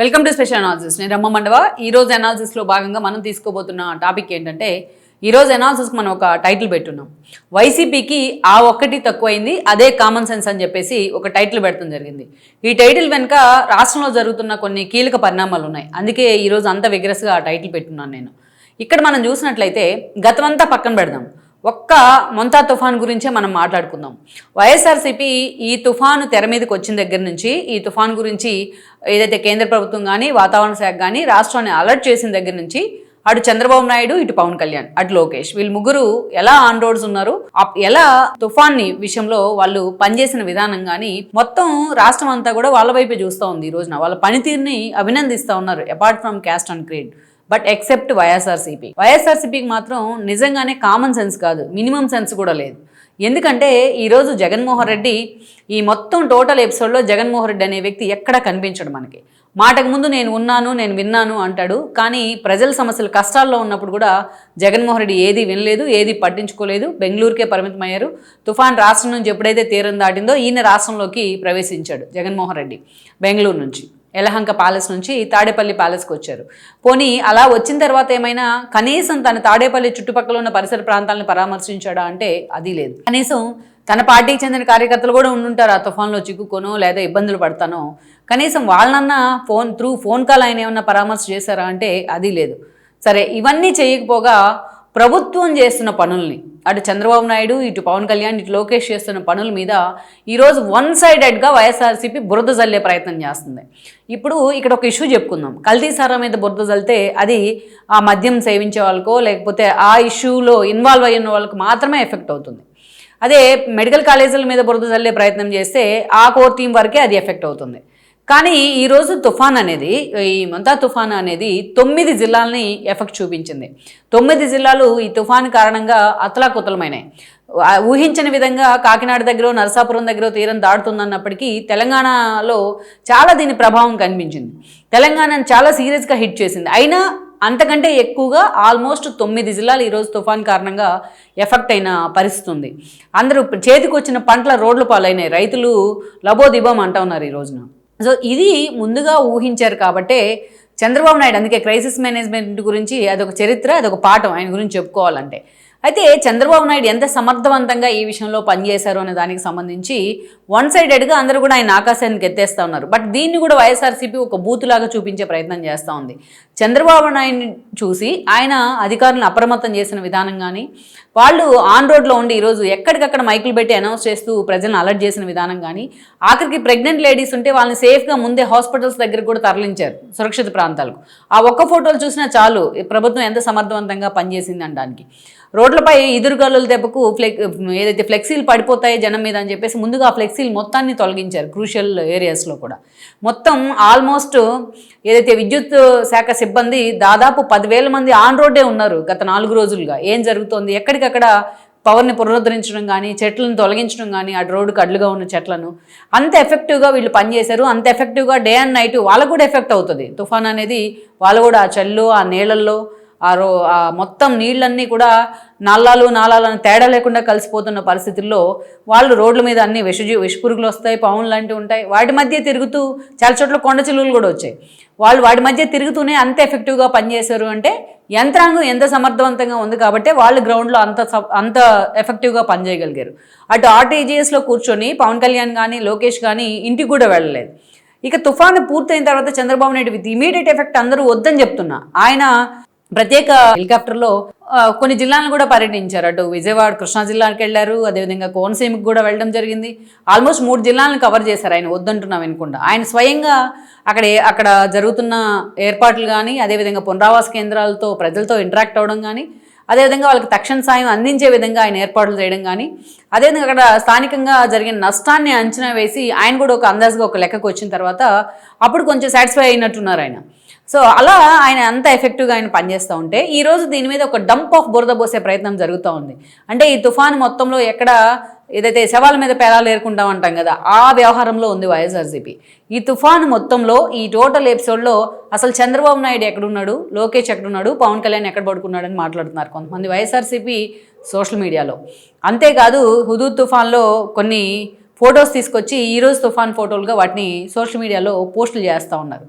Welcome to special analysis నేను రమ్మ మండవ. ఈ రోజు అనాలిసిస్లో భాగంగా మనం తీసుకోబోతున్న టాపిక్ ఏంటంటే ఈ రోజు అనాలిసిస్ మనం ఒక టైటిల్ పెట్టున్నాం. వైసీపీకి ఆ ఒక్కటి తక్కువైంది అదే కామన్ సెన్స్ అని చెప్పేసి ఒక టైటిల్ పెడతాం జరిగింది. ఈ టైటిల్ వెనుక రాష్ట్రంలో జరుగుతున్న కొన్ని కీలక పరిణామాలు ఉన్నాయి. అందుకే ఈరోజు అంత విగ్రస్గా ఆ టైటిల్ పెట్టున్నాను నేను. ఇక్కడ మనం చూసినట్లయితే గతమంతా పక్కన పెడదాం. ఒక్క మొంతా తుఫాన్ గురించే మనం మాట్లాడుకుందాం. వైఎస్ఆర్సీపీ ఈ తుఫాను తెర మీదకి వచ్చిన దగ్గర నుంచి ఈ తుఫాన్ గురించి ఏదైతే కేంద్ర ప్రభుత్వం కానీ వాతావరణ శాఖ కానీ రాష్ట్రాన్ని అలర్ట్ చేసిన దగ్గర నుంచి అటు చంద్రబాబు నాయుడు ఇటు పవన్ కళ్యాణ్ అటు లోకేష్ వీళ్ళు ముగ్గురు ఎలా ఆన్ రోడ్స్ ఉన్నారు ఎలా తుఫాన్ని విషయంలో వాళ్ళు పనిచేసిన విధానం కానీ మొత్తం రాష్ట్రం అంతా కూడా వాళ్ళ వైపే చూస్తూ ఉంది ఈ రోజున. వాళ్ళ పనితీరుని అభినందిస్తూ ఉన్నారు apart from caste and creed but except YSRCP. వైఎస్ఆర్సీపీకి మాత్రం నిజంగానే కామన్ సెన్స్ కాదు. మినిమం సెన్స్ కూడా లేదు. ఎందుకంటే ఈరోజు జగన్మోహన్ రెడ్డి ఈ మొత్తం టోటల్ ఎపిసోడ్లో జగన్మోహన్ రెడ్డి అనే వ్యక్తి ఎక్కడా కనిపించడు మనకి. మాటకు ముందు నేను ఉన్నాను నేను విన్నాను అంటాడు. కానీ ప్రజల సమస్యలు కష్టాల్లో ఉన్నప్పుడు కూడా జగన్మోహన్ రెడ్డి ఏది వినలేదు ఏది పట్టించుకోలేదు. బెంగళూరుకే పరిమితమయ్యారు. తుఫాన్ రాష్ట్రం నుంచి ఎప్పుడైతే తీరం దాటిందో ఈయన రాష్ట్రంలోకి ప్రవేశించాడు జగన్మోహన్ రెడ్డి బెంగళూరు నుంచి. యలహంక ప్యాలెస్ నుంచి తాడేపల్లి ప్యాలెస్కి వచ్చారు. పోనీ అలా వచ్చిన తర్వాత ఏమైనా కనీసం తన తాడేపల్లి చుట్టుపక్కల ఉన్న పరిసర ప్రాంతాలను పరామర్శించాడా అంటే అది లేదు. కనీసం తన పార్టీకి చెందిన కార్యకర్తలు కూడా ఉండుంటారు. ఆ తుఫాన్లో చిక్కుకోనో లేదా ఇబ్బందులు పడతానో. కనీసం వాళ్ళనన్నా ఫోన్ త్రూ ఫోన్ కాల్ ఆయన ఏమన్నా పరామర్శ చేశారా అంటే అది లేదు. సరే ఇవన్నీ చేయకపోగా ప్రభుత్వం చేస్తున్న పనుల్ని అటు చంద్రబాబు నాయుడు ఇటు పవన్ కళ్యాణ్ ఇటు లోకేష్ చేస్తున్న పనుల మీద ఈరోజు వన్ సైడెడ్గా వైఎస్ఆర్సీపీ బురద జల్లే ప్రయత్నం చేస్తుంది. ఇప్పుడు ఇక్కడ ఒక ఇష్యూ చెప్పుకుందాం. కల్తీ సారా మీద బురద జల్లితే అది ఆ మద్యం సేవించే వాళ్ళకో లేకపోతే ఆ ఇష్యూలో ఇన్వాల్వ్ అయిన వాళ్ళకి మాత్రమే ఎఫెక్ట్ అవుతుంది. అదే మెడికల్ కాలేజీల మీద బురద జల్లే ప్రయత్నం చేస్తే ఆ కోర్ టీం వరకే అది ఎఫెక్ట్ అవుతుంది. కానీ ఈరోజు తుఫాన్ అనేది ఈ మంతా తుఫాన్ అనేది తొమ్మిది జిల్లాలని ఎఫెక్ట్ చూపించింది. తొమ్మిది జిల్లాలు ఈ తుఫాన్ కారణంగా అతలాకుతలమైనాయి ఊహించని విధంగా కాకినాడ దగ్గర నరసాపురం దగ్గర తీరం దాటుతుందన్నప్పటికీ తెలంగాణలో చాలా దీని ప్రభావం కనిపించింది. తెలంగాణను చాలా సీరియస్గా హిట్ చేసింది. అయినా అంతకంటే ఎక్కువగా ఆల్మోస్ట్ తొమ్మిది జిల్లాలు ఈరోజు తుఫాన్ కారణంగా ఎఫెక్ట్ అయిన పరిస్థితి ఉంది. అందరూ చేతికి వచ్చిన పంటల రోడ్లు పాలైనాయి రైతులు లబోదిబం అంటా ఉన్నారు ఈ రోజున. సో ఇది ముందుగా ఊహించారు కాబట్టే చంద్రబాబు నాయుడు అందుకే క్రైసిస్ మేనేజ్మెంట్ గురించి అదొక చరిత్ర అదొక పాఠం ఆయన గురించి చెప్పుకోవాలంటే. అయితే చంద్రబాబు నాయుడు ఎంత సమర్థవంతంగా ఈ విషయంలో పనిచేశారు అనే దానికి సంబంధించి వన్ సైడెడ్గా అందరూ కూడా ఆయన ఆకాశానికి ఎత్తేస్తా ఉన్నారు. బట్ దీన్ని కూడా వైఎస్ఆర్సీపీ ఒక బూతులాగా చూపించే ప్రయత్నం చేస్తూ ఉంది. చంద్రబాబు నాయుడిని చూసి ఆయన అధికారులను అప్రమత్తం చేసిన విధానం కానీ వాళ్ళు ఆన్ రోడ్లో ఉండి ఈరోజు ఎక్కడికక్కడ మైకులు పెట్టి అనౌన్స్ చేస్తూ ప్రజలను అలర్ట్ చేసిన విధానం కానీ ఆఖరికి ప్రెగ్నెంట్ లేడీస్ ఉంటే వాళ్ళని సేఫ్గా ముందే హాస్పిటల్స్ దగ్గర కూడా తరలించారు సురక్షిత ప్రాంతాలకు. ఆ ఒక్క ఫోటోలు చూసినా చాలు ప్రభుత్వం ఎంత సమర్థవంతంగా పనిచేసింది అనడానికి. రోడ్లపై ఎదురుగల్లుల దెబ్బకు ఫ్లెక్ ఏదైతే ఫ్లెక్సీలు పడిపోతాయో జనం మీద అని చెప్పేసి ముందుగా ఆ ఫ్లెక్సీలు మొత్తాన్ని తొలగించారు క్రూషియల్ ఏరియాస్లో కూడా. మొత్తం ఆల్మోస్ట్ ఏదైతే విద్యుత్ శాఖ సిబ్బంది దాదాపు పదివేల మంది ఆన్ రోడ్డే ఉన్నారు గత నాలుగు రోజులుగా. ఏం జరుగుతోంది? ఎక్కడికక్కడ పవర్ని పునరుద్ధరించడం కానీ చెట్లను తొలగించడం కానీ అటు రోడ్డుకు అడ్లుగా ఉన్న చెట్లను. అంత ఎఫెక్టివ్గా వీళ్ళు పనిచేశారు. అంత ఎఫెక్టివ్గా డే అండ్ నైట్ వాళ్ళకు కూడా ఎఫెక్ట్ అవుతుంది. తుఫాన్ అనేది వాళ్ళు కూడా ఆ చల్లు ఆ నీళ్ళల్లో ఆ రో ఆ మొత్తం నీళ్ళన్నీ కూడా నాలాలు నాలాలను తేడా లేకుండా కలిసిపోతున్న పరిస్థితుల్లో వాళ్ళు రోడ్ల మీద అన్ని విషజీ విషపురుగులు వస్తాయి పాములు లాంటివి ఉంటాయి. వాటి మధ్య తిరుగుతూ చాలా చోట్ల కొండ చిలువలు కూడా వచ్చాయి. వాళ్ళు వాటి మధ్య తిరుగుతూనే అంత ఎఫెక్టివ్గా పనిచేశారు అంటే యంత్రాంగం ఎంత సమర్థవంతంగా ఉంది కాబట్టి వాళ్ళు గ్రౌండ్లో అంత అంత ఎఫెక్టివ్గా పనిచేయగలిగారు. అటు ఆర్టీజీఎస్లో కూర్చొని పవన్ కళ్యాణ్ కానీ లోకేష్ కానీ ఇంటికి కూడా వెళ్ళలేదు. ఇక తుఫాను పూర్తయిన తర్వాత Chandrababu Naidu with immediate effect అందరూ వద్దని చెప్తున్నా. ఆయన ప్రత్యేక హెలికాప్టర్లో కొన్ని జిల్లాలను కూడా పర్యటించారు. అటు విజయవాడ కృష్ణా జిల్లాకి వెళ్ళారు. అదేవిధంగా కోనసీమకి కూడా వెళ్ళడం జరిగింది. ఆల్మోస్ట్ మూడు జిల్లాలను కవర్ చేశారు ఆయన వద్దంటున్నాం వినకుండా. ఆయన స్వయంగా అక్కడ ఏ- అక్కడ జరుగుతున్న ఏర్పాట్లు కానీ అదేవిధంగా పునరావాస కేంద్రాలతో ప్రజలతో ఇంటరాక్ట్ అవ్వడం కానీ అదేవిధంగా వాళ్ళకి తక్షణ సాయం అందించే విధంగా ఆయన ఏర్పాట్లు చేయడం కానీ అదేవిధంగా అక్కడ స్థానికంగా జరిగిన నష్టాన్ని అంచనా వేసి ఆయన కూడా ఒక అందాజుగా ఒక లెక్కకు వచ్చిన తర్వాత అప్పుడు కొంచెం సాటిస్ఫై అయినట్టున్నారు ఆయన. సో అలా ఆయన అంత ఎఫెక్టివ్గా ఆయన పనిచేస్తూ ఉంటే ఈరోజు దీని మీద ఒక డంప్ ఆఫ్ బురద పోసే ప్రయత్నం జరుగుతూ ఉంది. అంటే ఈ తుఫాను మొత్తంలో ఎక్కడ ఏదైతే శవాల మీద పేరాలు ఏరుకుంటాం అంటాం కదా ఆ వ్యవహారంలో ఉంది వైఎస్ఆర్సీపీ ఈ తుఫాను మొత్తంలో ఈ టోటల్ ఎపిసోడ్లో అసలు చంద్రబాబు నాయుడు ఎక్కడున్నాడు లోకేష్ ఎక్కడున్నాడు పవన్ కళ్యాణ్ ఎక్కడ పడుకున్నాడు అని మాట్లాడుతున్నారు కొంతమంది వైఎస్ఆర్సీపీ సోషల్ మీడియాలో. అంతేకాదు హుదూద్ తుఫాన్లో కొన్ని ఫొటోస్ తీసుకొచ్చి ఈరోజు తుఫాన్ ఫోటోలుగా వాటిని సోషల్ మీడియాలో పోస్టులు చేస్తూ ఉన్నారు.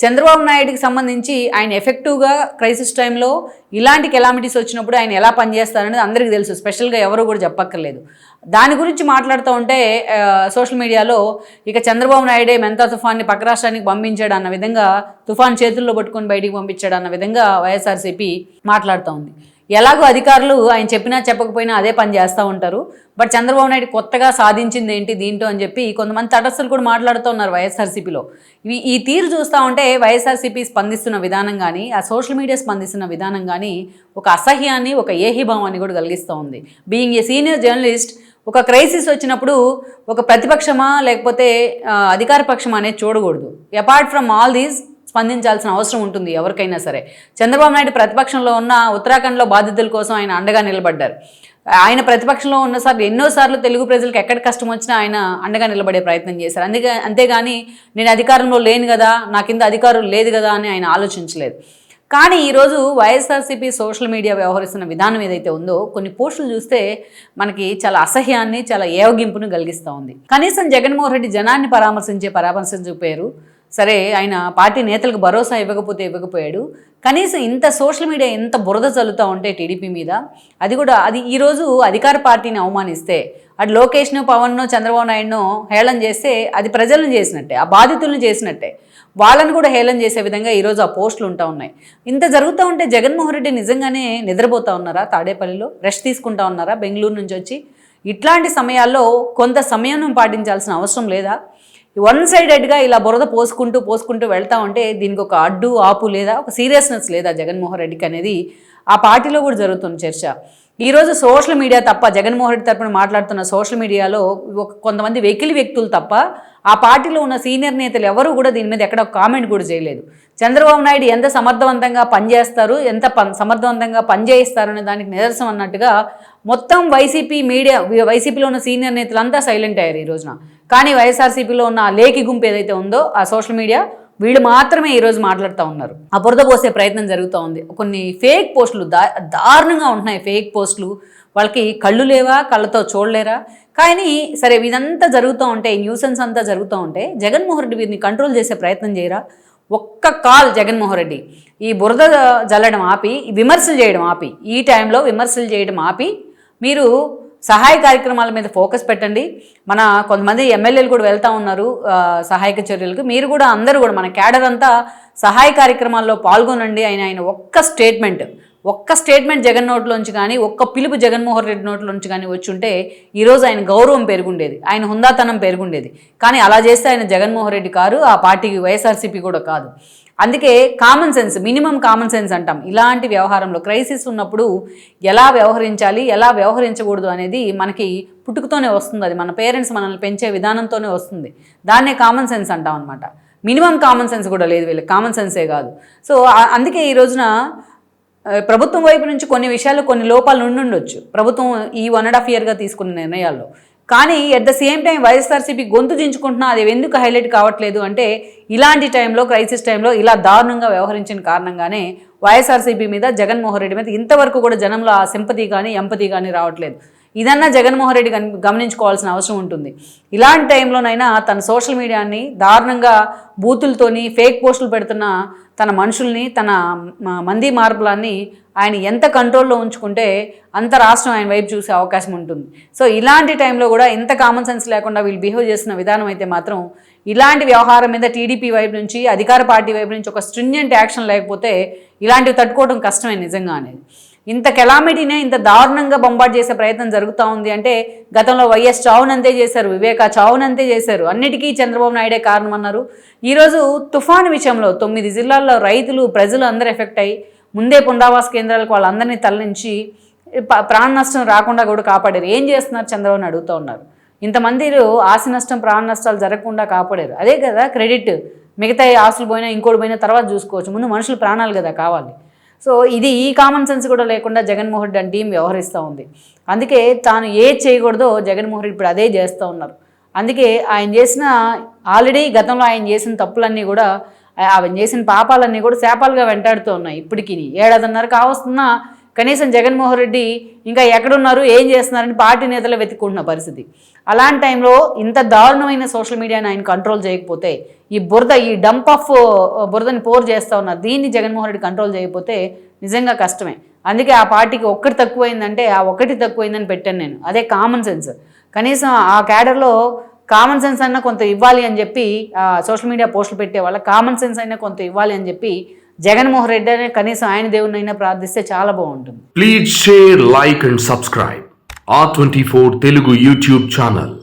చంద్రబాబు నాయుడుకి సంబంధించి ఆయన ఎఫెక్టివ్గా క్రైసిస్ టైంలో ఇలాంటి కెలామిటీస్ వచ్చినప్పుడు ఆయన ఎలా పనిచేస్తారనేది అందరికీ తెలుసు. స్పెషల్గా ఎవరు కూడా చెప్పక్కర్లేదు. దాని గురించి మాట్లాడుతూ ఉంటే సోషల్ మీడియాలో ఇక చంద్రబాబు నాయుడే మెంతా తుఫాన్ని పక్క రాష్ట్రానికి పంపించాడు అన్న విధంగా తుఫాన్ చేతుల్లో పట్టుకొని బయటికి పంపించాడు అన్న విధంగా వైఎస్ఆర్సీపీ మాట్లాడుతూ ఉంది. ఎలాగో అధికారులు ఆయన చెప్పినా చెప్పకపోయినా అదే పని చేస్తూ ఉంటారు. బట్ చంద్రబాబు నాయుడు కొత్తగా సాధించింది ఏంటి దీంట్లో అని చెప్పి కొంతమంది తటస్థులు కూడా మాట్లాడుతున్నారు వైఎస్ఆర్సీపీలో. ఇవి ఈ తీరు చూస్తూ ఉంటే వైఎస్ఆర్సీపీ స్పందిస్తున్న విధానం కానీ ఆ సోషల్ మీడియా స్పందిస్తున్న విధానం కానీ ఒక అసహ్యాన్ని ఒక ఏహిభావాన్ని కూడా కలిగిస్తూ ఉంది. బీయింగ్ ఏ సీనియర్ జర్నలిస్ట్ ఒక క్రైసిస్ వచ్చినప్పుడు ఒక ప్రతిపక్షమా లేకపోతే అధికార పక్షమా అనేది చూడకూడదు. అపార్ట్ ఫ్రమ్ ఆల్ దీస్ స్పందించాల్సిన అవసరం ఉంటుంది ఎవరికైనా సరే. చంద్రబాబు నాయుడు ప్రతిపక్షంలో ఉన్న ఉత్తరాఖండ్లో బాధితుల కోసం ఆయన అండగా నిలబడ్డారు. ఆయన ప్రతిపక్షంలో ఉన్నసార్లు ఎన్నోసార్లు తెలుగు ప్రజలకు ఎక్కడ కష్టం వచ్చినా ఆయన అండగా నిలబడే ప్రయత్నం చేశారు. అందుకే అంతేగాని నేను అధికారంలో లేను కదా నా కింద అధికారం లేదు కదా అని ఆయన ఆలోచించలేదు. కానీ ఈరోజు వైఎస్ఆర్సీపీ సోషల్ మీడియా వ్యవహరిస్తున్న విధానం ఏదైతే ఉందో కొన్ని పోస్టులు చూస్తే మనకి చాలా అసహ్యాన్ని చాలా ఏవగింపును కలిగిస్తూ ఉంది. కనీసం జగన్మోహన్ రెడ్డి జనాన్ని పరామర్శించే పరామర్శించకపోయారు సరే ఆయన పార్టీ నేతలకు భరోసా ఇవ్వకపోతే ఇవ్వకపోయాడు. కనీసం ఇంత సోషల్ మీడియా ఇంత బురద చల్లుతూ ఉంటే టీడీపీ మీద అది కూడా అది ఈరోజు అధికార పార్టీని అవమానిస్తే అటు లోకేష్ను పవన్ను చంద్రబాబు నాయుడును హేళన చేస్తే అది ప్రజలను చేసినట్టే ఆ బాధితులను చేసినట్టే. వాళ్ళని కూడా హేళన చేసే విధంగా ఈరోజు ఆ పోస్టులు ఉంటా ఉన్నాయి. ఇంత జరుగుతూ ఉంటే జగన్మోహన్ రెడ్డి నిజంగానే నిద్రపోతా ఉన్నారా? తాడేపల్లిలో రెస్ట్ తీసుకుంటా ఉన్నారా? బెంగళూరు నుంచి వచ్చి? ఇట్లాంటి సమయాల్లో కొంత సమయం పాటించాల్సిన అవసరం లేదా? వన్ సైడెడ్గా ఇలా బురద పోసుకుంటూ పోసుకుంటూ వెళ్తా ఉంటే దీనికి ఒక అడ్డు ఆపు లేదా ఒక సీరియస్నెస్ లేదా జగన్మోహన్ రెడ్డికి అనేది ఆ పార్టీలో కూడా జరుగుతుంది చర్చ. ఈరోజు సోషల్ మీడియా తప్ప జగన్మోహన్ రెడ్డి తరపున మాట్లాడుతున్న సోషల్ మీడియాలో ఒక కొంతమంది వెకిలి వ్యక్తులు తప్ప ఆ పార్టీలో ఉన్న సీనియర్ నేతలు ఎవరూ కూడా దీని మీద ఎక్కడ కామెంట్ కూడా చేయలేదు. చంద్రబాబు నాయుడు ఎంత సమర్థవంతంగా పనిచేస్తారు ఎంత సమర్థవంతంగా పనిచేయిస్తారు అనే దానికి నిదర్శనం అన్నట్టుగా మొత్తం వైసీపీ మీడియా వైసీపీలో ఉన్న సీనియర్ నేతలంతా సైలెంట్ అయ్యారు ఈ రోజున. కానీ వైఎస్ఆర్సీపీలో ఉన్న ఆ లేఖి గుంపు ఏదైతే ఉందో ఆ సోషల్ మీడియా వీళ్ళు మాత్రమే ఈరోజు మాట్లాడుతూ ఉన్నారు. ఆ బురద పోసే ప్రయత్నం జరుగుతూ ఉంది. కొన్ని ఫేక్ పోస్టులు దా దారుణంగా ఉంటున్నాయి ఫేక్ పోస్టులు. వాళ్ళకి కళ్ళు లేవా కళ్ళతో చూడలేరా? కానీ సరే ఇదంతా జరుగుతూ ఉంటే న్యూసెన్స్ అంతా జరుగుతూ ఉంటే జగన్మోహన్ రెడ్డి వీరిని కంట్రోల్ చేసే ప్రయత్నం చేయరా? ఒక్క కాల్ జగన్మోహన్ రెడ్డి. ఈ బురద జల్లడం ఆపి విమర్శలు చేయడం ఆపి ఈ టైంలో విమర్శలు చేయడం ఆపి మీరు సహాయ కార్యక్రమాల మీద ఫోకస్ పెట్టండి. మన కొంతమంది ఎమ్మెల్యేలు కూడా వెళ్తా ఉన్నారు సహాయక చర్యలకు. మీరు కూడా అందరూ కూడా మన క్యాడర్ అంతా సహాయ కార్యక్రమాల్లో పాల్గొనండి ఆయన ఆయన ఒక్క స్టేట్మెంట్ ఒక్క స్టేట్మెంట్ జగన్ నోట్లోంచి కానీ ఒక్క పిలుపు జగన్మోహన్ రెడ్డి నోట్లోంచి కానీ వచ్చుంటే ఈరోజు ఆయన గౌరవం పెరుగుండేది ఆయన హుందాతనం పెరుగుండేది కానీ అలా చేస్తే ఆయన జగన్మోహన్ రెడ్డి కారు ఆ పార్టీకి వైఎస్ఆర్సీపీ కూడా కాదు. అందుకే common sense minimum common sense అంటాం. ఇలాంటి వ్యవహారంలో క్రైసిస్ ఉన్నప్పుడు ఎలా వ్యవహరించాలి ఎలా వ్యవహరించకూడదు అనేది మనకి పుట్టుకతోనే వస్తుంది. అది మన పేరెంట్స్ మనల్ని పెంచే విధానంతోనే వస్తుంది. దాన్నే కామన్ సెన్స్ అంటాం అనమాట మినిమం కామన్ సెన్స్ కూడా లేదు వీళ్ళకి. కామన్ సెన్సే కాదు. సో అందుకే ఈ రోజున ప్రభుత్వం వైపు నుంచి కొన్ని విషయాలు కొన్ని లోపాలు ఉండి ఉండొచ్చు. ప్రభుత్వం ఈ వన్ అండ్ హాఫ్ ఇయర్గా తీసుకున్న నిర్ణయాల్లో. కానీ at the same time YSRCP గొంతు దించుకుంటున్నా అది ఎందుకు హైలైట్ కావట్లేదు అంటే ఇలాంటి టైంలో క్రైసిస్ టైంలో ఇలా దారుణంగా వ్యవహరించిన కారణంగానే వైఎస్ఆర్సీపీ మీద జగన్మోహన్ రెడ్డి మీద ఇంతవరకు కూడా జనంలో ఆ సింపతి కానీ ఎంపతి కానీ రావట్లేదు. ఇదన్నా జగన్మోహన్ రెడ్డి గమనించుకోవాల్సిన అవసరం ఉంటుంది. ఇలాంటి టైంలోనైనా తన సోషల్ మీడియాని దారుణంగా బూతులతోని ఫేక్ పోస్టులు పెడుతున్న తన మనుషుల్ని తన మంది మార్పులన్నీ ఆయన ఎంత కంట్రోల్లో ఉంచుకుంటే అంత రాష్ట్రం ఆయన వైపు చూసే అవకాశం ఉంటుంది. సో ఇలాంటి టైంలో కూడా ఇంత కామన్ సెన్స్ లేకుండా వీళ్ళు బిహేవ్ చేసిన విధానం అయితే మాత్రం ఇలాంటి వ్యవహారం మీద టీడీపీ వైపు నుంచి అధికార పార్టీ వైపు నుంచి ఒక స్ట్రింజెంట్ యాక్షన్ లేకపోతే ఇలాంటివి తట్టుకోవడం కష్టమే నిజంగా అనేది ఇంత కెలామిటీనే ఇంత దారుణంగా బొంబాట్ చేసే ప్రయత్నం జరుగుతూ ఉంది అంటే గతంలో వైఎస్ చావున్ అంతే చేశారు వివేక చావున్ అంతే చేశారు. అన్నిటికీ చంద్రబాబు నాయుడే కారణం అన్నారు ఈరోజు తుఫాను విషయంలో తొమ్మిది జిల్లాల్లో రైతులు ప్రజలు అందరూ ఎఫెక్ట్ అయ్యి ముందే పునరావాస కేంద్రాలకు వాళ్ళందరినీ తరలించి ప్రాణ నష్టం రాకుండా కూడా కాపాడారు. ఏం చేస్తున్నారు చంద్రబాబుని అడుగుతూ ఉన్నారు. ఇంతమంది ఆస్తి నష్టం ప్రాణ నష్టాలు జరగకుండా కాపాడారు. అదే కదా క్రెడిట్. మిగతా ఆస్తులు పోయినా ఇంకోటి పోయినా తర్వాత చూసుకోవచ్చు. ముందు మనుషులు ప్రాణాలు కదా కావాలి. సో ఇది ఈ కామన్ సెన్స్ కూడా లేకుండా జగన్మోహన్ రెడ్డి అని టీం వ్యవహరిస్తూ ఉంది. అందుకే తాను ఏ చేయకూడదో జగన్మోహన్ రెడ్డి ఇప్పుడు అదే చేస్తూ ఉన్నారు. అందుకే ఆయన చేసిన ఆల్రెడీ గతంలో ఆయన చేసిన తప్పులన్నీ కూడా ఆయన చేసిన పాపాలన్నీ కూడా శాపాలుగా వెంటాడుతూ ఉన్నాయి ఇప్పటికి. ఏడాదిన్నర కావస్తున్నా కనీసం జగన్మోహన్ రెడ్డి ఇంకా ఎక్కడున్నారు ఏం చేస్తున్నారని పార్టీ నేతలు వెతుక్కుంటున్న పరిస్థితి. అలాంటి టైంలో ఇంత దారుణమైన సోషల్ మీడియాని ఆయన కంట్రోల్ చేయకపోతే ఈ బురద ఈ డంప్ ఆఫ్ బురదని పోర్ చేస్తా ఉన్నారు దీన్ని జగన్మోహన్ రెడ్డి కంట్రోల్ చేయకపోతే నిజంగా కష్టమే. అందుకే ఆ పార్టీకి ఒక్కటి తక్కువైందంటే ఆ ఒక్కటి తక్కువైందని పెట్టాను నేను. అదే కామన్ సెన్స్ కనీసం ఆ క్యాడర్లో కామన్ సెన్స్ అయినా కొంత ఇవ్వాలి అని చెప్పి సోషల్ మీడియా పోస్టులు పెట్టే వాళ్ళ కామన్ సెన్స్ అయినా కొంత ఇవ్వాలి అని చెప్పి జగన్మోహన్ రెడ్డి అనే కనీసం ఆయన దేవుణ్ణైనా ప్రార్థిస్తే చాలా బాగుంటుంది. Please share like and subscribe ఆ twenty four Telugu YouTube channel